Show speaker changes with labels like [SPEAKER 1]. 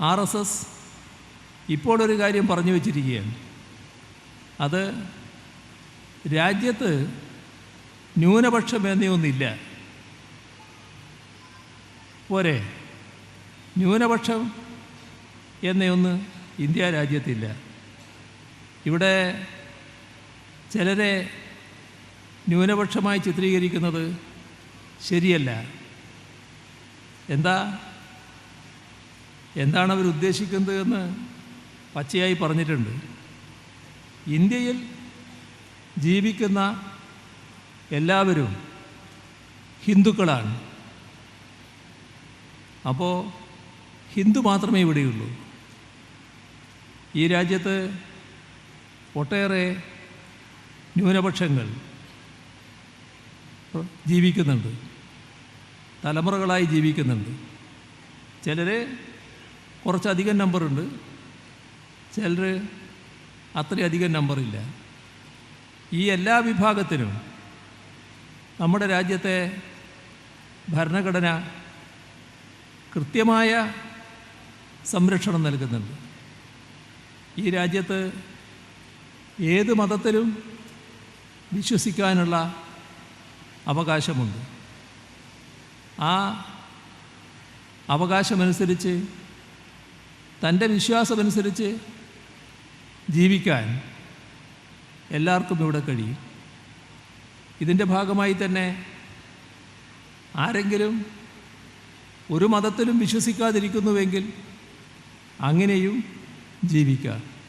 [SPEAKER 1] R S S ഇപ്പോഴൊരു കാര്യം പറഞ്ഞു വച്ചിരിക്കുകയാണ്. അത് രാജ്യത്ത് ന്യൂനപക്ഷം എന്നൊന്നില്ല. പോരെ. ന്യൂനപക്ഷം എന്നൊന്ന് ഇന്ത്യ രാജ്യത്തില്ല. ഇവിടെ ചിലരെ ന്യൂനപക്ഷമായി ചിത്രീകരിക്കുന്നത് ശരിയല്ല. എന്താ? എന്താണ് അവർ ഉദ്ദേശിക്കുന്നത് എന്ന് പച്ചയായി പറഞ്ഞിട്ടുണ്ട്. ഇന്ത്യയിൽ ജീവിക്കുന്ന എല്ലാവരും ഹിന്ദുക്കളാണ്. അപ്പോൾ ഹിന്ദു മാത്രമേ ഇവിടെയുള്ളൂ. ഈ രാജ്യത്ത് ഒട്ടേറെ ന്യൂനപക്ഷങ്ങൾ ജീവിക്കുന്നുണ്ട്. തലമുറകളായി ജീവിക്കുന്നുണ്ട്. ചിലർ കുറച്ചധികം നമ്പറുണ്ട്. ചിലർ അത്രയധികം നമ്പറില്ല. ഈ എല്ലാ വിഭാഗത്തിനും നമ്മുടെ രാജ്യത്തെ ഭരണഘടന കൃത്യമായ സംരക്ഷണം നൽകുന്നുണ്ട്. ഈ രാജ്യത്ത് ഏത് മതത്തിലും വിശ്വസിക്കാനുള്ള അവകാശമുണ്ട്. ആ അവകാശമനുസരിച്ച് തന്റെ വിശ്വാസമനുസരിച്ച് ജീവിക്കാൻ എല്ലാവർക്കും ഇവിടെ കഴിയും. ഇതിന്റെ ഭാഗമായി തന്നെ ആരെങ്കിലും ഒരു മതത്തിലും വിശ്വസിക്കാതിരിക്കുന്നുവെങ്കിൽ അങ്ങനെയും ജീവിക്കാം.